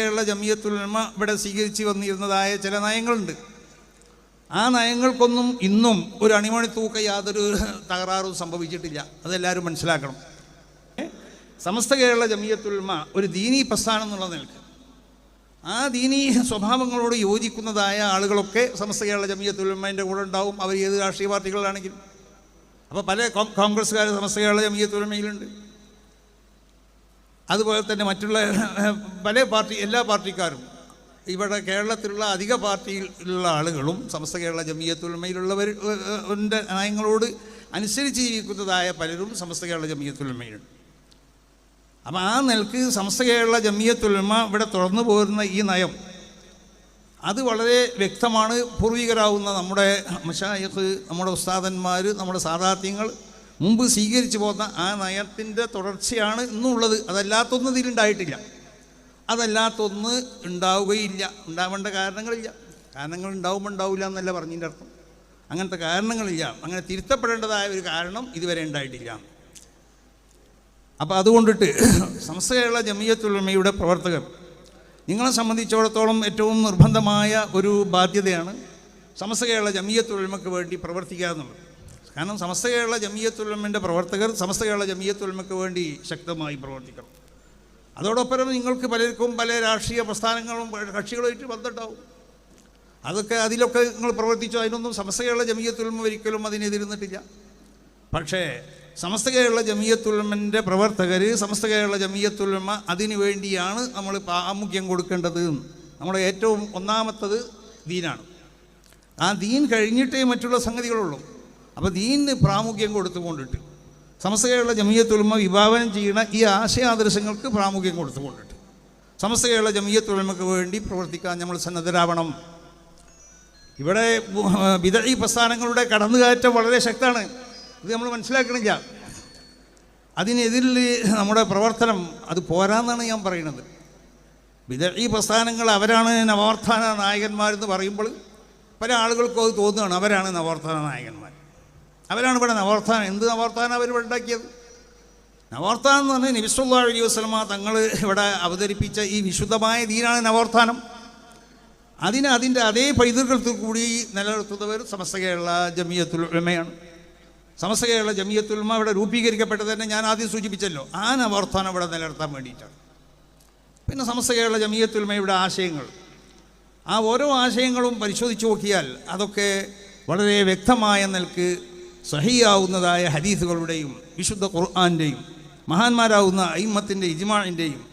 കേരള ജമിയത്തുലമ ഇവിടെ സ്വീകരിച്ചു വന്നിരുന്നതായ ചില നയങ്ങളുണ്ട്. ആ നയങ്ങൾക്കൊന്നും ഇന്നും ഒരു അണിമണി തൂക്ക യാതൊരു തകരാറും സംഭവിച്ചിട്ടില്ല. അതെല്ലാവരും മനസ്സിലാക്കണം. സമസ്ത കേരള ജമിയത്തുൽമ ഒരു ദീനീ പ്രസ്ഥാനം എന്നുള്ള നിലയ്ക്ക്. ആ ദീനീ സ്വഭാവങ്ങളോട് യോജിക്കുന്നതായ ആളുകളൊക്കെ സമസ്ത കേരള ജമിയത്തുൽമേന്റെ കൂടെ ഉണ്ടാവും. അവർ ഏത് രാഷ്ട്രീയ പാർട്ടികളിലാണെങ്കിലും. അപ്പോൾ പല കോൺഗ്രസ്സുകാർ സമസ്ത കേരള ജമിയത്തുൽമയിലുണ്ട് അതുപോലെ തന്നെ മറ്റുള്ള പല പാർട്ടി എല്ലാ പാർട്ടിക്കാരും ഇവിടെ കേരളത്തിലുള്ള അധിക പാർട്ടിയിലുള്ള ആളുകളും സമസ്ത കേരള ജമീയത്തുലമയിലുള്ളവർ നയങ്ങളോട് അനുസരിച്ച് ജീവിക്കുന്നതായ പലരും സമസ്ത കേരള ജമിയത്തുൽമയിലുണ്ട് അപ്പം ആ നിലയ്ക്ക് സമസ്ത കേരള ജമീയത്തുലമ ഇവിടെ തുറന്നു പോരുന്ന ഈ നയം അത് വളരെ വ്യക്തമാണ്. പൂർവികരാവുന്ന നമ്മുടെ മഷായഖ് നമ്മുടെ ഉസ്താദന്മാർ നമ്മുടെ സാധാത്യങ്ങൾ മുമ്പ് സ്വീകരിച്ചു പോന്ന ആ നയത്തിന്റെ തുടർച്ചയാണ് ഇന്നുള്ളത്. അതല്ലാത്തൊന്നും ഇതിലുണ്ടായിട്ടില്ല അതല്ലാത്തൊന്ന് ഉണ്ടാവുകയില്ല. ഉണ്ടാവേണ്ട കാരണങ്ങളില്ല. കാരണങ്ങൾ ഉണ്ടാവുമ്പോൾ ഉണ്ടാവില്ല എന്നല്ല പറഞ്ഞതിന്റെ അർത്ഥം. അങ്ങനത്തെ കാരണങ്ങളില്ല. അങ്ങനെ തിരുത്തപ്പെടേണ്ടതായ ഒരു കാരണം ഇതുവരെ ഉണ്ടായിട്ടില്ല. അപ്പോൾ അതുകൊണ്ടിട്ട് കേരള ജമിയത്തുലമയുടെ പ്രവർത്തകർ നിങ്ങളെ സംബന്ധിച്ചിടത്തോളം ഏറ്റവും നിർബന്ധമായ ഒരു ബാധ്യതയാണ് സമസ്ത കേരള ജമിയത്തുലമയ്ക്ക് വേണ്ടി പ്രവർത്തിക്കുക എന്നുള്ളത്. കാരണം സമസ്ത കേരള ജമീയത്തുലമിന്റെ പ്രവർത്തകർ സമസ്ത കേരള ജമീയത്തുലമയ്ക്ക് വേണ്ടി ശക്തമായി പ്രവർത്തിക്കണം. അതോടൊപ്പം നിങ്ങൾക്ക് പലർക്കും പല രാഷ്ട്രീയ പ്രസ്ഥാനങ്ങളും കക്ഷികളുമായിട്ട് ബന്ധമുണ്ടാവും. അതൊക്കെ അതിലൊക്കെ നിങ്ങൾ പ്രവർത്തിച്ചു അതിനൊന്നും സമസ്ത കേരള ജമീയത്തുലമ ഒരിക്കലും അതിനെതിരുന്നിട്ടില്ല പക്ഷേ സമസ്ത കേരള ജമീയത്തുലമന്റെ പ്രവർത്തകർ സമസ്ത കേരള ജമീയത്തുലമ അതിനു വേണ്ടിയാണ് നമ്മൾ പ്രാമുഖ്യം കൊടുക്കേണ്ടത് നമ്മുടെ ഏറ്റവും ഒന്നാമത്തത് ദീനാണ്. ആ ദീൻ കഴിഞ്ഞിട്ടേ മറ്റുള്ള സംഗതികളുള്ളൂ. അപ്പോൾ ദീനിന് പ്രാമുഖ്യം കൊടുത്തുകൊണ്ടിട്ട് സമസ്ത കേരള ജമിയത്തുലമ വിഭാവനം ചെയ്യുന്ന ഈ ആശയാദർശങ്ങൾക്ക് പ്രാമുഖ്യം കൊടുത്തുകൊണ്ടിട്ട് സമസ്ത കേരള ജമിയത്തുലമയ്ക്ക് വേണ്ടി പ്രവർത്തിക്കാൻ നമ്മൾ സന്നദ്ധരാവണം. ഇവിടെ വിതഴി പ്രസ്ഥാനങ്ങളുടെ കടന്നുകയറ്റം വളരെ ശക്തമാണ്. ഇത് നമ്മൾ മനസ്സിലാക്കണില്ല. അതിനെതിരിൽ നമ്മുടെ പ്രവർത്തനം അത് പോരാന്നാണ് ഞാൻ പറയുന്നത്. വിതഴി പ്രസ്ഥാനങ്ങൾ അവരാണ് നവോത്ഥാന നായകന്മാരെന്ന് പറയുമ്പോൾ പല ആളുകൾക്കും അത് തോന്നുകയാണ് അവരാണ് നവോത്ഥാന നായകന്മാർ. അവരാണ് ഇവിടെ നവോത്ഥാനം എന്ത് നവോത്ഥാനം അവർ ഇവിടെ ഉണ്ടാക്കിയത്? നവോത്ഥാനം എന്ന് പറഞ്ഞാൽ നബിസ്വല്ലാ അലി വസ്ലമ തങ്ങൾ ഇവിടെ അവതരിപ്പിച്ച ഈ വിശുദ്ധമായ ദീനാണ് നവോത്ഥാനം അതിന് അതിന്റെ അതേ പൈതൃകത്തിൽ കൂടി നിലനിർത്തുന്നവർ സമസ്ത കേരള ജമിയത്തുൽ ഉമയാണ് സമസ്ത കേരള ജമിയത്തുൽ ഉമ ഇവിടെ രൂപീകരിക്കപ്പെട്ടത് തന്നെ ഞാൻ ആദ്യം സൂചിപ്പിച്ചല്ലോ. ആ നവോത്ഥാനം ഇവിടെ നിലനിർത്താൻ വേണ്ടിയിട്ടാണ്. പിന്നെ സമസ്ത കേരള ജമിയത്തുൽ ഉലമയുടെ ആശയങ്ങൾ. ആ ഓരോ ആശയങ്ങളും പരിശോധിച്ച് നോക്കിയാൽ അതൊക്കെ വളരെ വ്യക്തമായ നിലയ്ക്ക് സഹിയാവുന്നതായ ഹദീസുകളുടെയും വിശുദ്ധ ഖുർആാന്റെയും മഹാന്മാരാവുന്ന അയിമത്തിന്റെ ഇജ്മാഇന്റെയും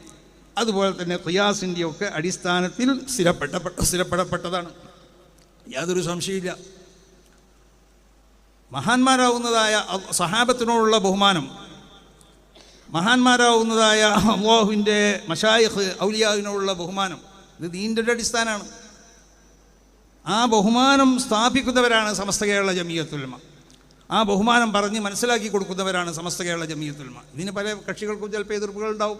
അതുപോലെ തന്നെ ഖിയാസിന്റെയും ഒക്കെ അടിസ്ഥാനത്തിൽ സ്ഥിരപ്പെട്ട സ്ഥിരപ്പെടപ്പെട്ടതാണ്. യാതൊരു സംശയമില്ല മഹാന്മാരാവുന്നതായ സഹാബത്തിനോടുള്ള ബഹുമാനം മഹാന്മാരാവുന്നതായ അള്ളാഹുവിന്റെ മഷായഖ് ഔലിയാവിനോടുള്ള ബഹുമാനം ഇത് ദീന്റെ അടിസ്ഥാനമാണ്. ആ ബഹുമാനം സ്ഥാപിക്കുന്നവരാണ് സമസ്ത കേരള ജമിയത്തുൽമ ആ ബഹുമാനം പറഞ്ഞ് മനസ്സിലാക്കി കൊടുക്കുന്നവരാണ് സമസ്ത കേരള ജമീയത്തുൽമ ഇതിന് പല കക്ഷികൾക്കും ചിലപ്പോൾ എതിർപ്പുകൾ ഉണ്ടാവും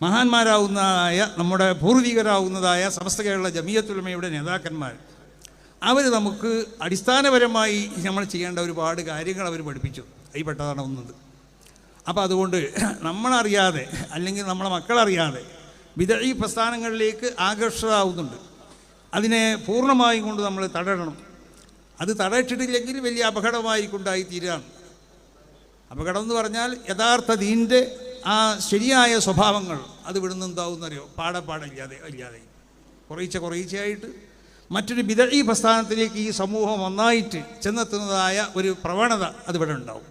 മഹാന്മാരാവുന്നതായ നമ്മുടെ പൂർവികരാവുന്നതായ സമസ്ത കേരള ജമീയത്തുൽമയുടെ നേതാക്കന്മാർ അവർ നമുക്ക് അടിസ്ഥാനപരമായി നമ്മൾ ചെയ്യേണ്ട ഒരുപാട് കാര്യങ്ങൾ അവർ പഠിപ്പിച്ചു. ഈ പെട്ടതാണ് ഒന്നത്. അപ്പോൾ അതുകൊണ്ട് നമ്മളറിയാതെ അല്ലെങ്കിൽ നമ്മളെ മക്കളറിയാതെ വിദഴി പ്രസ്ഥാനങ്ങളിലേക്ക് ആകർഷകമാവുന്നുണ്ട് അതിനെ പൂർണമായും കൊണ്ട് നമ്മൾ തടയണം. അത് തടയിട്ടിട്ടില്ലെങ്കിൽ വലിയ അപകടമായിക്കൊണ്ടായി തീരാണ് അപകടം എന്ന് പറഞ്ഞാൽ യഥാർത്ഥ ദീന്റെ ആ ശരിയായ സ്വഭാവങ്ങൾ അത് ഇവിടുന്ന് എന്താവുന്നറിയോ? പാടെ പാടെ ഇല്ലാതെ. ഇല്ലാതെ കുറേശ്ശെ കുറേശ്ശെയായിട്ട് മറ്റൊരു വിതഴി പ്രസ്ഥാനത്തിലേക്ക് ഈ സമൂഹം ഒന്നായിട്ട് ചെന്നെത്തുന്നതായ ഒരു പ്രവണത അതിവിടെ ഉണ്ടാവും.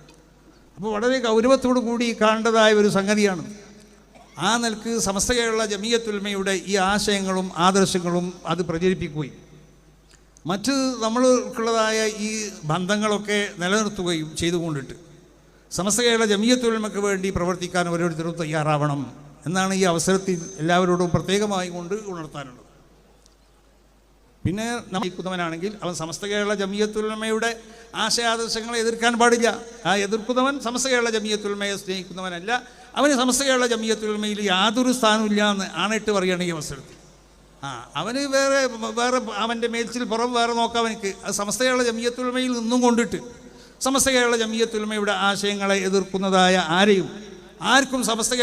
അപ്പോൾ വളരെ ഗൗരവത്തോടു കൂടി കാണേണ്ടതായ ഒരു സംഗതിയാണ്. ആ നിലയ്ക്ക് സമസ്ത കേരള ജമീയത്തുൽമയുടെ ഈ ആശയങ്ങളും ആദർശങ്ങളും അത് പ്രചരിപ്പിക്കുകയും മറ്റ് നമ്മൾക്കുള്ളതായ ഈ ബന്ധങ്ങളൊക്കെ നിലനിർത്തുകയും ചെയ്തുകൊണ്ടിട്ട് സമസ്ത കേരള ജമീയത്തൊഴിൽമക്ക് വേണ്ടി പ്രവർത്തിക്കാൻ ഓരോരുത്തരും തയ്യാറാവണം എന്നാണ് ഈ അവസരത്തിൽ എല്ലാവരോടും പ്രത്യേകമായി കൊണ്ട് ഉണർത്താനുള്ളത്. പിന്നെ നയിക്കുന്നവനാണെങ്കിൽ അവൻ സമസ്ത കേരള ജമിയത്തുൽമയുടെ ആശയാദർശങ്ങളെ എതിർക്കാൻ പാടില്ല. ആ എതിർക്കുന്നവൻ സമസ്ത കേരള ജമിയത്തുൽമയെ സ്നേഹിക്കുന്നവനല്ല. അവന് സമസ്ത കേരള ജമിയത്തുൽമയിൽ യാതൊരു സ്ഥാനമില്ല എന്ന് ആണിട്ട് പറയുകയാണ് ഈ അവസരത്തിൽ. ആ അവന് വേറെ വേറെ അവന്റെ മേച്ചിൽ പുറം വേറെ നോക്കാം അവനക്ക്. അത് സമസ്ത കേരള ജമിയത്തുൽമയിൽ നിന്നും കൊണ്ടിട്ട് സമസ്ത കേരള ജമിയത്തുൽമയുടെ ആശയങ്ങളെ എതിർക്കുന്നതായ ആരെയും ആർക്കും സമസ്ത